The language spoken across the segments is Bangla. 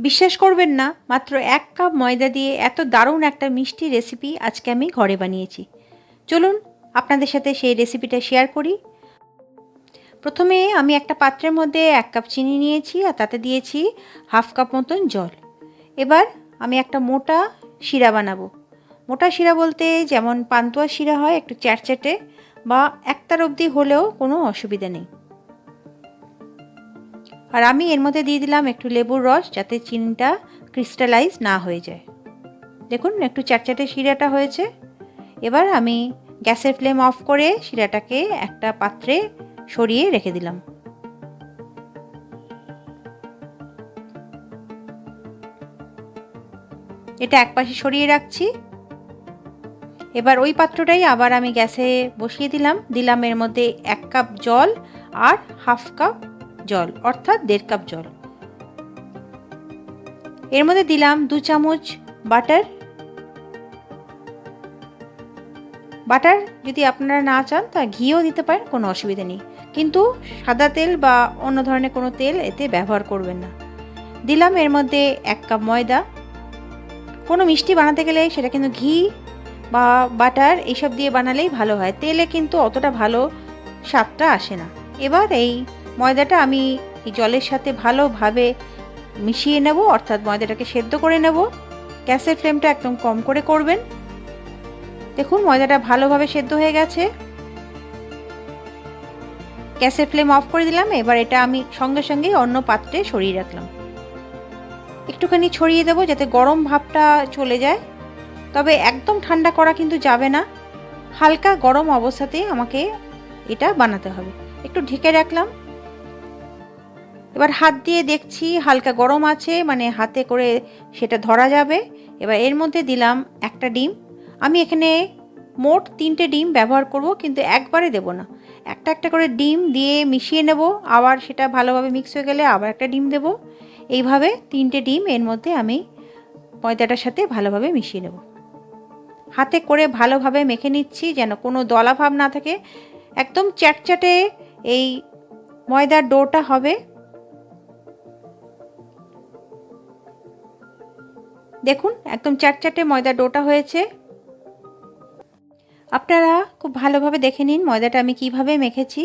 বিশ্বাস করবেন না, মাত্র এক কাপ ময়দা দিয়ে এত দারুণ একটা মিষ্টি রেসিপি আজকে আমি ঘরে বানিয়েছি। চলুন আপনাদের সাথে সেই রেসিপিটা শেয়ার করি। প্রথমে আমি একটা পাত্রের মধ্যে এক কাপ চিনি নিয়েছি আর তাতে দিয়েছি হাফ কাপ মতন জল। এবার আমি একটা মোটা শিরা বানাবো। মোটা শিরা বলতে যেমন পান্তুয়া শিরা হয় একটু চ্যাটচ্যাটে বা একতার অবধি হলেও কোনো অসুবিধা নেই। আর আমি এর মধ্যে দিয়ে দিলাম একটু লেবুর রস যাতে চিনিটা ক্রিস্টালাইজ না হয়ে যায়। দেখুন, একটু চ্যাটচ্যাটে শিরাটা হয়েছে। এবার আমি গ্যাসের ফ্লেম অফ করে শিরাটাকে একটা পাত্রে সরিয়ে রেখে দিলাম। এটা একপাশে সরিয়ে রাখছি। এবার ওই পাত্রটাই আবার আমি গ্যাসে বসিয়ে দিলাম। দিলাম এর মধ্যে এক কাপ জল আর হাফ কাপ জল, অর্থাৎ দেড় কাপ জল। এর মধ্যে দিলাম দু চামচ বাটার। বাটার যদি আপনারা না চান, তা ঘিও দিতে পারেন, কোনো অসুবিধা নেই। কিন্তু সাদা তেল বা অন্য ধরনের কোনো তেল এতে ব্যবহার করবেন না। দিলাম এর মধ্যে এক কাপ ময়দা। কোনো মিষ্টি বানাতে গেলে সেটা কিন্তু ঘি বা বাটার এইসব দিয়ে বানালেই ভালো হয়। তেলে কিন্তু অতটা ভালো স্বাদটা আসে না। এবার এই ময়দাটা আমি এই জলের সাথে ভালোভাবে মিশিয়ে নেব, অর্থাৎ ময়দাটাকে সেদ্ধ করে নেব। গ্যাসের ফ্লেমটা একদম কম করে করবেন। দেখুন, ময়দাটা ভালোভাবে সেদ্ধ হয়ে গেছে। গ্যাসের ফ্লেম অফ করে দিলাম, এবার এটা আমি সঙ্গে সঙ্গে অন্য পাত্রে সরিয়ে রাখলাম। একটুখানি ছড়িয়ে দেবো যাতে গরম ভাবটা চলে যায়। তবে একদম ঠান্ডা করা কিন্তু যাবে না। হালকা গরম অবস্থাতেই আমাকে এটা বানাতে হবে। একটু ঢেকে রাখলাম। এবার হাত দিয়ে দেখছি হালকা গরম আছে মানে হাতে করে সেটা ধরা যাবে। এবার এর মধ্যে দিলাম একটা ডিম। আমি এখানে মোট তিনটে ডিম ব্যবহার করব, কিন্তু একবারে দেব না। একটা একটা করে ডিম দিয়ে মিশিয়ে নেব, আবার সেটা ভালোভাবে মিক্স হয়ে গেলে আবার একটা ডিম দেব। এইভাবে তিনটে ডিম এর মধ্যে আমি ময়দাটার সাথে ভালোভাবে মিশিয়ে নেব। হাতে করে ভালোভাবে মেখে নিচ্ছি, যেন কোনো দলাভাব না থাকে। একদম চ্যাটচ্যাটে এই ময়দার ডোটা হবে। দেখুন, একদম চ্যাটচ্যাটে ময়দা ডোটা হয়েছে। আপনারা খুব ভালোভাবে দেখে নিন ময়দাটা আমি কীভাবে মেখেছি।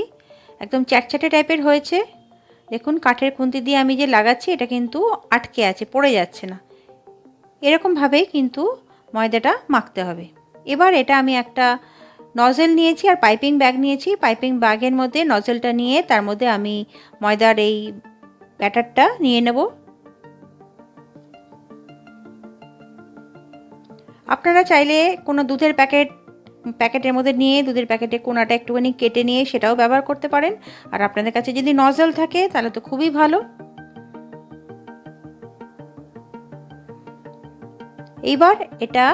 একদম চ্যাটচ্যাটে টাইপের হয়েছে। দেখুন, কাঠের খুন্তি দিয়ে আমি যে লাগাচ্ছি, এটা কিন্তু আটকে আছে, পড়ে যাচ্ছে না। এরকমভাবেই কিন্তু ময়দাটা মাখতে হবে। এবার এটা আমি একটা নজেল নিয়েছি আর পাইপিং ব্যাগ নিয়েছি। পাইপিং ব্যাগের মধ্যে নজেলটা নিয়ে তার মধ্যে আমি ময়দার এই ব্যাটারটা নিয়ে নেব। আপনারা চাইলে কোনো দুধের প্যাকেট, প্যাকেটের মধ্যে নিয়ে দুধের প্যাকেটে কোনাটা একটুখানি কেটে নিয়ে সেটাও ব্যবহার করতে পারেন। আর আপনাদের কাছে যদি নজল থাকে, তাহলে তো খুবই ভালো। এইবার এটা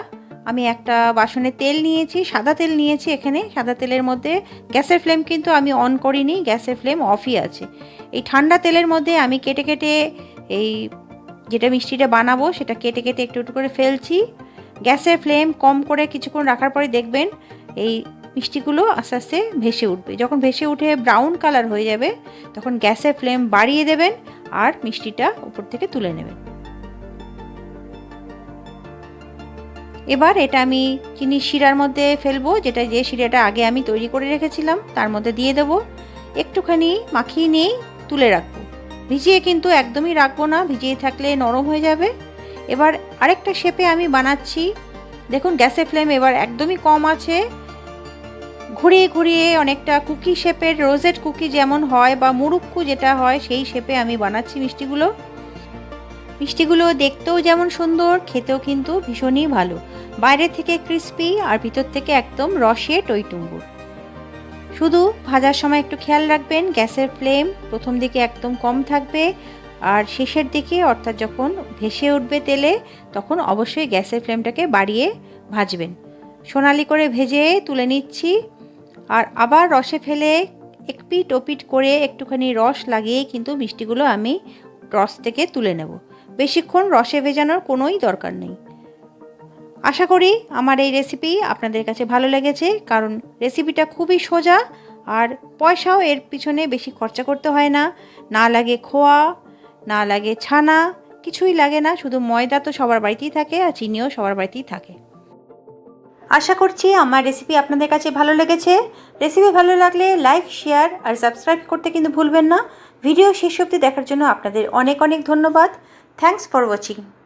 আমি একটা বাসনে তেল নিয়েছি, সাদা তেল নিয়েছি এখানে। সাদা তেলের মধ্যে গ্যাসের ফ্লেম কিন্তু আমি অন করিনি, গ্যাসের ফ্লেম অফই আছে। এই ঠান্ডা তেলের মধ্যে আমি কেটে কেটে এই যেটা মিষ্টিটা বানাবো, সেটা কেটে কেটে একটু একটু করে ফেলছি। গ্যাসের ফ্লেম কম করে কিছুক্ষণ রাখার পরে দেখবেন এই মিষ্টিগুলো আস্তে আস্তে ভেসে উঠবে। যখন ভেসে উঠে ব্রাউন কালার হয়ে যাবে, তখন গ্যাসের ফ্লেম বাড়িয়ে দেবেন আর মিষ্টিটা উপর থেকে তুলে নেবেন। এবার এটা আমি চিনি শিরার মধ্যে ফেলব, যেটা যে শিরাটা আগে আমি তৈরি করে রেখেছিলাম, তার মধ্যে দিয়ে দেবো। একটুখানি মাখিয়ে নিয়েই তুলে রাখব। ভিজিয়ে কিন্তু একদমই রাখব না, ভিজিয়ে থাকলে নরম হয়ে যাবে। এবার আরেকটা শেপে আমি বানাচ্ছি। দেখুন, গ্যাসের ফ্লেম এবার একদমই কম আছে। ঘুরিয়ে ঘুরিয়ে অনেকটা কুকি শেপের রোজেট কুকি যেমন হয় বা মুরুক্কু যেটা হয়, সেই শেপে আমি বানাচ্ছি মিষ্টিগুলো। মিষ্টিগুলো দেখতেও যেমন সুন্দর, খেতেও কিন্তু ভীষণই ভালো। বাইরে থেকে ক্রিস্পি আর ভিতর থেকে একদম রসে টইটুম্বুর শুধু ভাজার সময় একটু খেয়াল রাখবেন, গ্যাসের ফ্লেম প্রথম দিকে একদম কম থাকবে। আর শেষের দিকে অর্থাৎ যখন ভেসে উঠবে তেলে, তখন অবশ্যই গ্যাসের ফ্লেমটাকে বাড়িয়ে ভাজবেন। সোনালি করে ভেজে তুলে নিচ্ছি আর আবার রসে ফেলে একপিট ওপিট করে একটুখানি রস লাগিয়ে কিন্তু মিষ্টিগুলো আমি রস থেকে তুলে নেব। বেশিক্ষণ রসে ভেজানোর কোনোই দরকার নেই। আশা করি আমার এই রেসিপি আপনাদের কাছে ভালো লেগেছে, কারণ রেসিপিটা খুবই সোজা আর পয়সাও এর পিছনে বেশি খরচা করতে হয় না। না লাগে খোয়া না লাগে ছানা, কিছুই লাগে না, শুধু ময়দা তো সবার বাড়িতেই থাকে আর চিনিও সবার বাড়িতেই থাকে। আশা করছি আমার রেসিপি আপনাদের কাছে ভালো লেগেছে। রেসিপি ভালো লাগলে লাইক শেয়ার আর সাবস্ক্রাইব করতে কিন্তু ভুলবেন না। ভিডিও শেষ অবধি দেখার জন্য আপনাদের অনেক অনেক ধন্যবাদ। Thanks for watching